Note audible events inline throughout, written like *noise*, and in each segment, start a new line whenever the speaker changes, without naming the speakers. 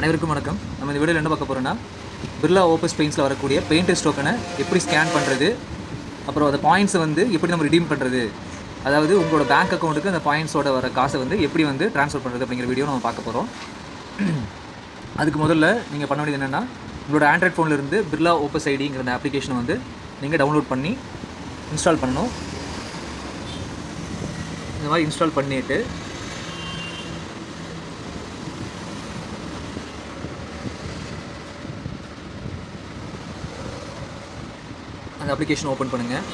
அனைவருக்கும் வணக்கம். நம்ம இந்த வீடியோவில் என்ன பார்க்க போகிறோம்னா பிர்லா ஓப்பஸ் பெயிண்ட்ஸில் வரக்கூடிய பெயிண்டர் ஸ்டோக்கனை எப்படி ஸ்கேன் பண்ணுறது அப்புறம் அந்த பாயிண்ட்ஸை வந்து எப்படி நம்ம ரிடீம் பண்ணுறது அதாவது உங்களோட பேங்க் அக்கௌண்ட்டுக்கு அந்த பாயிண்ட்ஸோட வர காசை வந்து எப்படி வந்து ட்ரான்ஸ்ஃபர் பண்ணுறது அப்படிங்கிற வீடியோ நம்ம பார்க்க போகிறோம் அதுக்கு முதல்ல நீங்கள் பண்ண வேண்டியது என்னென்னா உங்களோட ஆண்ட்ராய்ட் ஃபோன்லேருந்து இருந்து பிர்லா ஓப்பஸ் ஐடிங்கிற அந்த அப்ளிகேஷனை வந்து நீங்கள் டவுன்லோட் பண்ணி இன்ஸ்டால் பண்ணணும். இந்த மாதிரி இன்ஸ்டால் பண்ணிவிட்டு அந்த அப்ளிகேஷன் ஓப்பன் பண்ணுங்கள்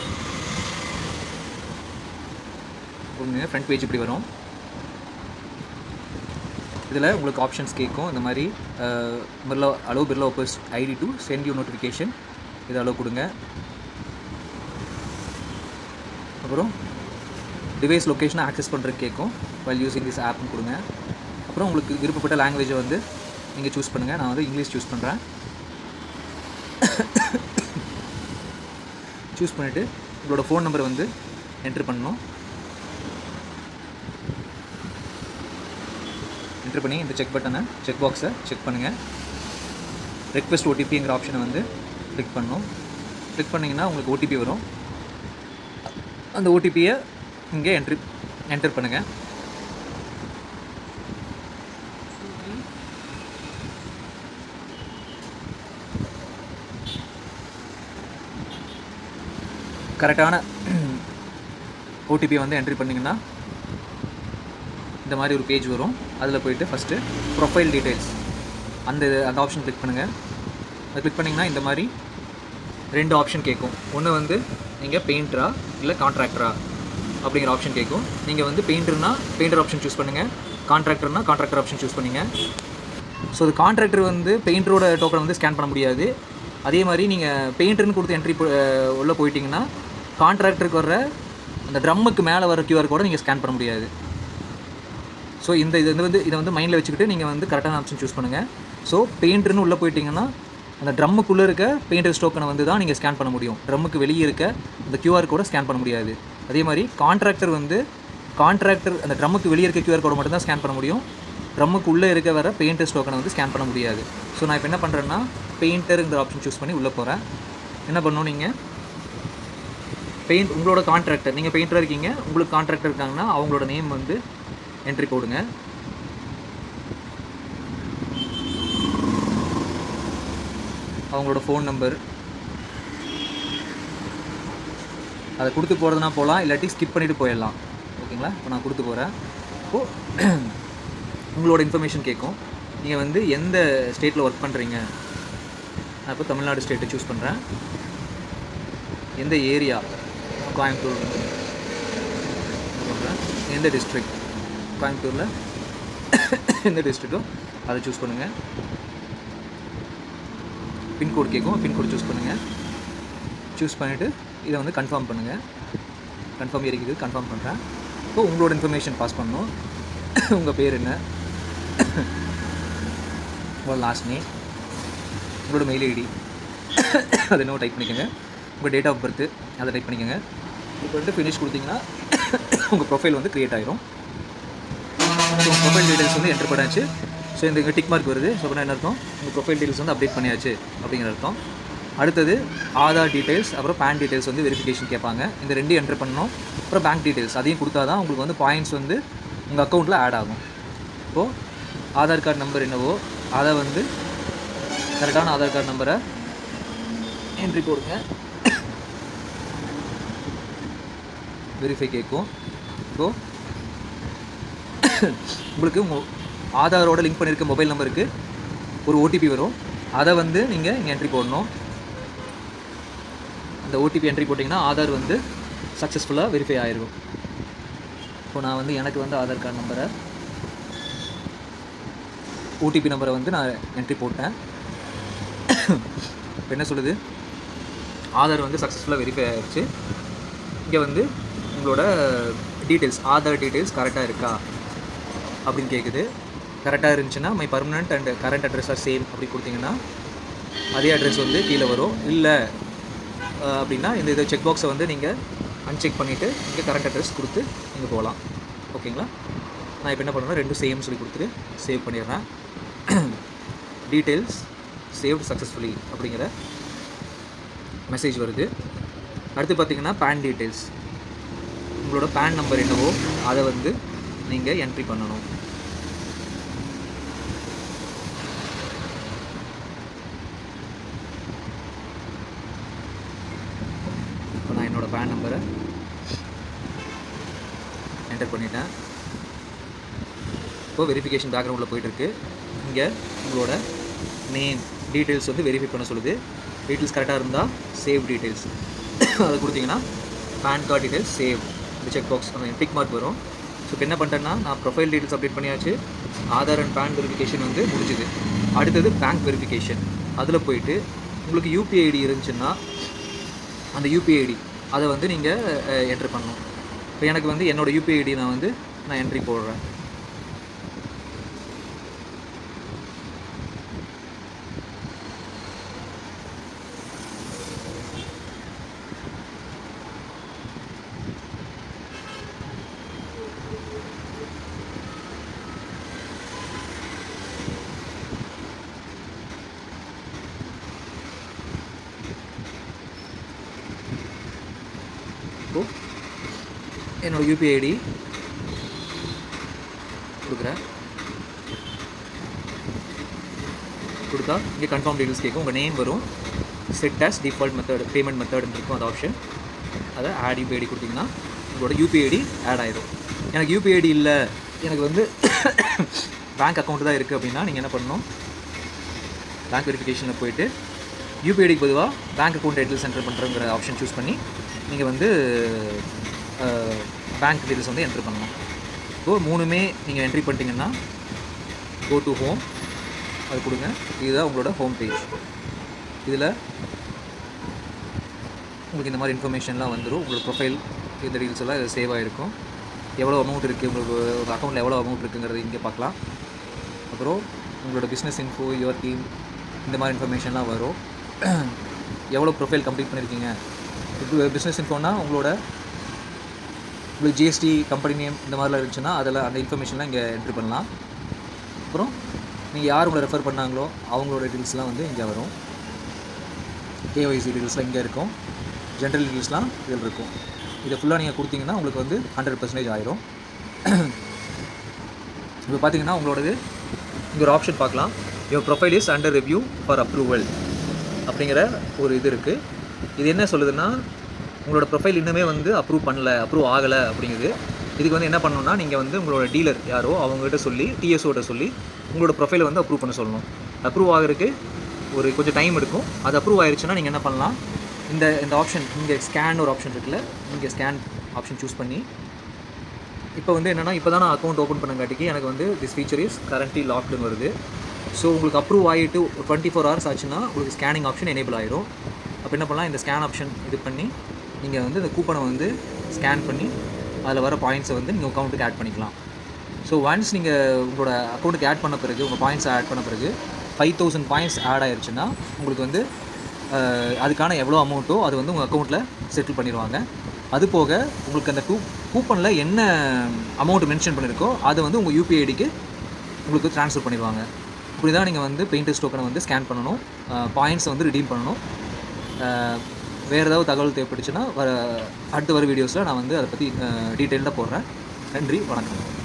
ஓப்பன் ஃப்ரண்ட் பேஜ் இப்படி வரும். இதில் உங்களுக்கு ஆப்ஷன்ஸ் கேட்கும். இந்த மாதிரி Birla allow Birla Opus ID to send you notification இதை அலோ கொடுங்க. அப்புறம் டிவைஸ் லொக்கேஷனை ஆக்சஸ் பண்ணுறதுக்கு கேட்கும். வெல் யூஸிங் திஸ் ஆப்னு கொடுங்க. அப்புறம் உங்களுக்கு விருப்பப்பட்ட லாங்குவேஜை வந்து நீங்கள் சூஸ் பண்ணுங்கள் நான் வந்து இங்கிலீஷ் சூஸ் பண்ணுறேன் சூஸ் பண்ணிவிட்டு உங்களோட ஃபோன் நம்பர் வந்து என்ட்ரு பண்ணணும். என்ட்ரு பண்ணி இந்த செக் பட்டனை செக் பாக்ஸை செக் பண்ணுங்கள் ரெக்வெஸ்ட் ஓடிபிங்கிற ஆப்ஷனை வந்து கிளிக் பண்ணணும் கிளிக் பண்ணிங்கன்னா உங்களுக்கு ஓடிபி வரும். அந்த ஓடிபியை இங்கே என்ட்ரி என்டர் பண்ணுங்கள் கரெக்டான ஓடிபி வந்து என்ட்ரி பண்ணிங்கன்னா இந்த மாதிரி ஒரு பேஜ் வரும். அதில் போயிட்டு ஃபஸ்ட்டு ப்ரொஃபைல் டீட்டெயில்ஸ் அந்த அந்த ஆப்ஷன் கிளிக் பண்ணுங்கள் அதை கிளிக் பண்ணிங்கன்னா இந்த மாதிரி ரெண்டு ஆப்ஷன் கேட்கும். ஒன்று வந்து நீங்கள் பெயிண்டரா இல்லை கான்ட்ராக்டரா அப்படிங்கிற ஆப்ஷன் கேட்கும். நீங்கள் வந்து பெயிண்டர்னா பெயிண்டர் ஆப்ஷன் சூஸ் பண்ணுங்கள் கான்ட்ராக்டர்னா கான்ட்ராக்டர் ஆப்ஷன் சூஸ் பண்ணுங்க. ஸோ அது கான்ட்ராக்டர் வந்து பெயிண்டரோட டோக்கன் வந்து ஸ்கேன் பண்ண முடியாது. அதே மாதிரி நீங்கள் பெயிண்டர்னு கொடுத்து என்ட்ரி உள்ளே போயிட்டிங்கன்னா கான்ட்ராக்டருக்கு வர்ற அந்த ட்ரம்முக்கு மேலே வர கியூஆர் கோடை நீங்கள் ஸ்கேன் பண்ண முடியாது. ஸோ இந்த இது வந்து இதை வந்து மைண்டில் வச்சுக்கிட்டு நீங்கள் வந்து கரெக்டான ஆப்ஷன் சூஸ் பண்ணுங்கள் ஸோ பெயிண்டர்னு உள்ளே போயிட்டீங்கன்னா அந்த ட்ரம்முக்குள்ளே இருக்க பெயிண்டர் ஸ்டோக்கனை வந்து தான் நீங்கள் ஸ்கேன் பண்ண முடியும். ட்ரம்முக்கு வெளியே இருக்க அந்த கியூஆர் கோடை ஸ்கேன் பண்ண முடியாது. அதே மாதிரி கான்ட்ராக்டர் வந்து கான்ட்ராக்டர் அந்த ட்ரம்முக்கு வெளியே இருக்க கியூஆர் கோடை மட்டும்தான் ஸ்கேன் பண்ண முடியும். ட்ரம்முக்கு உள்ளே இருக்க வர பெயிண்டர் ஸ்டோக்கனை வந்து ஸ்கேன் பண்ண முடியாது. ஸோ நான் இப்போ என்ன பண்ணுறேன்னா பெயிண்டருங்கிற ஆப்ஷன் சூஸ் பண்ணி உள்ளே போகிறேன் என்ன பண்ணணும் நீங்கள் பெயிண்ட் உங்களோட கான்ட்ராக்டர் நீங்கள் பெயிண்டராக இருக்கீங்க உங்களுக்கு கான்ட்ராக்டர் இருக்காங்கன்னா அவங்களோட நேம் வந்து என்ட்ரி போடுங்க அவங்களோட ஃபோன் நம்பர் அதை கொடுத்து போகிறதுனா போகலாம் இல்லாட்டி ஸ்கிப் பண்ணிவிட்டு போயிடலாம். ஓகேங்களா? இப்போ நான் கொடுத்து போகிறேன் இப்போது *clears throat* உங்களோட இன்ஃபர்மேஷன் கேட்கும். நீங்கள் வந்து எந்த ஸ்டேட்டில் ஒர்க் பண்ணுறீங்க நான் இப்போ தமிழ்நாடு ஸ்டேட்டை சூஸ் பண்ணுறேன் எந்த ஏரியா கோயம்புத்தூர். பண்ணுறேன் எந்த டிஸ்ட்ரிக்ட் கோயம்புத்தூரில்? எந்த டிஸ்ட்ரிக்ட்டோ அதை சூஸ் பண்ணுங்கள் பின்கோடு கேட்கும் பின்கோடு சூஸ் பண்ணுங்கள் சூஸ் பண்ணிவிட்டு இதை வந்து கன்ஃபார்ம் பண்ணுங்கள் கன்ஃபார்ம் இருக்குது. கன்ஃபார்ம் பண்ணுறேன் இப்போ உங்களோட இன்ஃபர்மேஷன் பாஸ் பண்ணணும். உங்கள் பேர் என்ன? உங்களோட லாஸ்ட் நேம் உங்களோட மெயில் ஐடி அதை இன்னும் டைப் பண்ணிக்கோங்க. உங்கள் டேட் ஆஃப் பர்த்து அதை டைப் பண்ணிக்கோங்க. இப்போ வந்துட்டு ஃபினிஷ் கொடுத்தீங்கன்னா *coughs* உங்கள் ப்ரொஃபைல் வந்து க்ரியேட் ஆயிரும். ஸோ ப்ரொஃபைல் டீடைல்ஸ் வந்து என்டர் பண்ணாச்சு. ஸோ இந்த இங்கே டிக் மார்க் வருது. ஸோ அப்படின்னா என்ன அர்த்தம்? உங்கள் ப்ரொஃபைல் டீடைல்ஸ் வந்து அப்டேட் பண்ணியாச்சு அப்படிங்கிற அர்த்தம். அடுத்தது ஆதார் டீட்டெயில்ஸ் அப்புறம் பேன் டீட்டெயில்ஸ் வந்து வெரிஃபிகேஷன் கேட்பாங்க. இந்த ரெண்டும் என்ட்ரு பண்ணணும். அப்புறம் பேங்க் டீட்டெயில்ஸ் அதையும் கொடுத்தா தான் உங்களுக்கு வந்து பாயிண்ட்ஸ் வந்து உங்கள் அக்கௌண்ட்டில் ஆட் ஆகும். இப்போது ஆதார் கார்டு நம்பர் என்னவோ அதை வந்து கரெக்டான ஆதார் கார்டு நம்பரை என்ட்ரி போடுங்க. வெரிஃபை கேட்கும் இப்போது உங்களுக்கு உங்கள் ஆதாரோட லிங்க் பண்ணியிருக்க மொபைல் நம்பருக்கு ஒரு ஓடிபி வரும். அதை வந்து நீங்கள் இங்கே என்ட்ரி போடணும். அந்த ஓடிபி என்ட்ரி போட்டிங்கன்னா ஆதார் வந்து சக்ஸஸ்ஃபுல்லாக வெரிஃபை ஆகிருக்கும் இப்போ நான் வந்து எனக்கு வந்து ஆதார் கார்டு நம்பரை ஓடிபி நம்பரை வந்து நான் என்ட்ரி போட்டேன். இப்போ என்ன சொல்லுது? ஆதார் வந்து சக்ஸஸ்ஃபுல்லாக வெரிஃபை ஆகிடுச்சு இங்கே வந்து உங்களோட டீட்டெயில்ஸ் ஆதார் டீட்டெயில்ஸ் கரெக்டாக இருக்கா? அப்படின்னு கேட்குது கரெக்டாக இருந்துச்சுன்னா my permanent and current address are same அப்படி கொடுத்தீங்கன்னா அதே அட்ரஸ் வந்து கீழே வரும். இல்லை அப்படின்னா இந்த இதை செக் பாக்ஸை வந்து நீங்கள் அன்செக் பண்ணிவிட்டு நீங்கள் கரண்ட் அட்ரஸ் கொடுத்து நீங்கள் போகலாம். ஓகேங்களா நான் இப்போ என்ன பண்ணுறேன் ரெண்டும் சேம் சொல்லி கொடுத்துட்டு சேவ் பண்ணிடுறேன். டீட்டெயில்ஸ் சேவ் சக்ஸஸ்ஃபுல்லி அப்படிங்கிற மெசேஜ் வருது. அடுத்து பார்த்தீங்கன்னா பேன் டீட்டெயில்ஸ் உங்களோட பேன் நம்பர் என்னவோ அதை வந்து நீங்கள் என்ட்ரி பண்ணணும். இப்போ நான் என்னோடய பேன் நம்பரை என்டர் பண்ணிட்டேன். இப்போ வெரிஃபிகேஷன் பேக்ரவுண்டில் போயிட்டுருக்கு இங்கே உங்களோட நேம் டீட்டெயில்ஸ் வந்து வெரிஃபை பண்ண சொல்லுது. டீட்டெயில்ஸ் கரெக்டாக இருந்தால் சேவ் டீட்டெயில்ஸ் அதை கொடுத்தீங்கன்னா பேன் கார்டு டீட்டெயில்ஸ் சேவ் இந்த செக் பாக்ஸ் அந்த டிக் மார்க் வரும். ஸோ இப்போ என்ன பண்ணிட்டேன்னா நான் ப்ரொஃபைல் டீட்டெயில்ஸ் அப்டேட் பண்ணியாச்சு. ஆதார் அண்ட் பேன் வெரிஃபிகேஷன் வந்து முடிஞ்சுது. அடுத்தது பேங்க் வெரிஃபிகேஷன் அதில் போயிட்டு உங்களுக்கு யூபிஐ ஐடி இருந்துச்சுன்னா அந்த யூபிஐ ஐடி அதை வந்து நீங்கள் என்ட்ரு பண்ணணும். இப்போ எனக்கு வந்து என்னோட யூபிஐ ஐடி நான் வந்து நான் என்ட்ரி போடுறேன். என்னோட யூபிஐ ஐடி கொடுக்குறேன். கொடுத்தா இங்கே கன்ஃபார்ம் டீட்டெயில்ஸ் கேட்கும். உங்கள் நேம் வரும். Set as default method payment மெத்தட்னு இருக்கும் அந்த ஆப்ஷன் அதை ஆட் யூபிஐ ஐடி கொடுத்தீங்கன்னா உங்களோட யூபிஐ ஐடி ஆட் ஆயிடும் எனக்கு யூபிஐ ஐடி இல்லை எனக்கு வந்து *coughs* பேங்க் அக்கௌண்ட் தான் இருக்குது அப்படின்னா நீங்கள் என்ன பண்ணணும்? பேங்க் வெரிஃபிகேஷனில் போயிட்டு யூபிஐடிக்கு பொதுவாக பேங்க் அக்கௌண்ட் டீட்டெயில்ஸ் என்டர் பண்ணுறங்கிற ஆப்ஷன் சூஸ் பண்ணி நீங்கள் வந்து பேங்க் டீட்டெயில்ஸ் வந்து என்ட்ரி பண்ணணும். ஸோ மூணுமே நீங்கள் என்ட்ரி பண்ணிட்டீங்கன்னா கோ டு ஹோம் அது கொடுங்க. இதுதான் உங்களோட ஹோம் பேஜ் இதில் உங்களுக்கு இந்த மாதிரி இன்ஃபர்மேஷன்லாம் வந்துடும் உங்களோட ப்ரொஃபைல் இந்த டீட்டெயில்ஸ் எல்லாம் இதில் சேவ் ஆகிருக்கும் எவ்வளோ அமௌண்ட் இருக்குது உங்களுக்கு உங்கள் அக்கௌண்ட்டில் எவ்வளோ அமௌண்ட் இருக்குங்கிறது இங்கே பார்க்கலாம். அப்புறம் உங்களோட பிஸ்னஸ் இன்ஃபோ யுவர் டீம் இந்த மாதிரி இன்ஃபர்மேஷன்லாம் வரும். எவ்வளோ ப்ரொஃபைல் கம்ப்ளீட் பண்ணியிருக்கீங்க பிஸ்னஸ் இன்ஃபோனா உங்களோட உங்களுக்கு ஜிஎஸ்டி கம்பெனி நேம் இந்த மாதிரிலாம் இருந்துச்சுன்னா அதில் அந்த இன்ஃபர்மேஷன்லாம் இங்கே என்ட்ரி பண்ணலாம். அப்புறம் நீங்கள் யார் உங்களை ரெஃபர் பண்ணாங்களோ அவங்களோட டீட்டெயில்ஸ்லாம் வந்து இங்கே வரும். கேஒய்சி டீட்டெயில்ஸ்லாம் இங்கே இருக்கும். ஜென்ரல் டீட்டெயில்ஸ்லாம் இதில் இருக்கும். இதை ஃபுல்லாக நீங்கள் கொடுத்தீங்கன்னா உங்களுக்கு வந்து ஹண்ட்ரட் பர்சன்டேஜ் ஆயிரும். இப்போ பார்த்தீங்கன்னா உங்களோடது இங்கே ஒரு ஆப்ஷன் பார்க்கலாம். Your profile is under review for approval அப்படிங்கிற ஒரு இது இருக்குது இது என்ன சொல்லுதுன்னா உங்களோட ப்ரொஃபைல் இன்னுமே வந்து அப்ரூவ் பண்ணல அப்ரூவ் ஆகலை அப்படிங்குது. இதுக்கு வந்து என்ன பண்ணணும்னா நீங்கள் வந்து உங்களோட டீலர் யாரோ அவங்ககிட்ட சொல்லி டிஎஸ்ஓட்ட சொல்லி உங்களோட ப்ரொஃபைலை வந்து அப்ரூவ் பண்ண சொல்லணும். அப்ரூவ் ஆகிறதுக்கு ஒரு கொஞ்சம் டைம் எடுக்கும். அது அப்ரூவ் ஆயிடுச்சுன்னா நீங்கள் என்ன பண்ணலாம்? இந்த இந்த ஆப்ஷன் இங்கே ஸ்கேன் ஒரு ஆப்ஷன் இருக்குல்ல நீங்கள் ஸ்கேன் ஆப்ஷன் சூஸ் பண்ணி இப்போ வந்து என்னென்னா இப்போ தான் நான் அக்கௌண்ட் ஓப்பன் பண்ணங்காட்டிக்கு எனக்கு வந்து திஸ் ஃபீச்சர் இஸ் கரண்ட்லி லாக்டுன்னு வருது. ஸோ உங்களுக்கு அப்ரூவ் ஆகிட்டு ஒரு டுவெண்ட்டி ஃபோர் ஹவர்ஸ் ஆச்சுன்னா உங்களுக்கு ஸ்கேனிங் ஆப்ஷன் எனேபிள் ஆயிரும். அப்போ என்ன பண்ணலாம்? இந்த ஸ்கேன் ஆப்ஷன் இது பண்ணி நீங்கள் வந்து இந்த கூப்பனை வந்து ஸ்கேன் பண்ணி அதில் வர பாயிண்ட்ஸை வந்து நீங்கள் அக்கௌண்ட்டுக்கு ஆட் பண்ணிக்கலாம். ஸோ ஒன்ஸ் நீங்கள் உங்களோட அக்கௌண்ட்டுக்கு ஆட் பண்ண பிறகு உங்கள் பாயிண்ட்ஸ் ஆட் பண்ண பிறகு ஃபைவ் தௌசண்ட் பாயிண்ட்ஸ் ஆட் ஆயிடுச்சுன்னா உங்களுக்கு வந்து அதுக்கான எவ்வளோ அமௌண்ட்டோ அது வந்து உங்கள் அக்கௌண்ட்டில் செட்டில் பண்ணிடுவாங்க. அது போக உங்களுக்கு அந்த டூ கூப்பனில் என்ன அமௌண்ட் மென்ஷன் பண்ணியிருக்கோ அதை வந்து உங்கள் யூபிஐ ஐடிக்கு உங்களுக்கு ட்ரான்ஸ்ஃபர் பண்ணிடுவாங்க. இப்படி தான் நீங்கள் வந்து பெயிண்டர்ஸ் டோக்கனை வந்து ஸ்கேன் பண்ணணும் பாயிண்ட்ஸை வந்து ரிடீம் பண்ணணும். வேறு ஏதாவது தகவல் தேவைப்பட்டுச்சுன்னா வர அடுத்து வர வீடியோஸில் நான் வந்து அதை பற்றி டீட்டெயில்டாக போடுறேன். நன்றி வணக்கம்.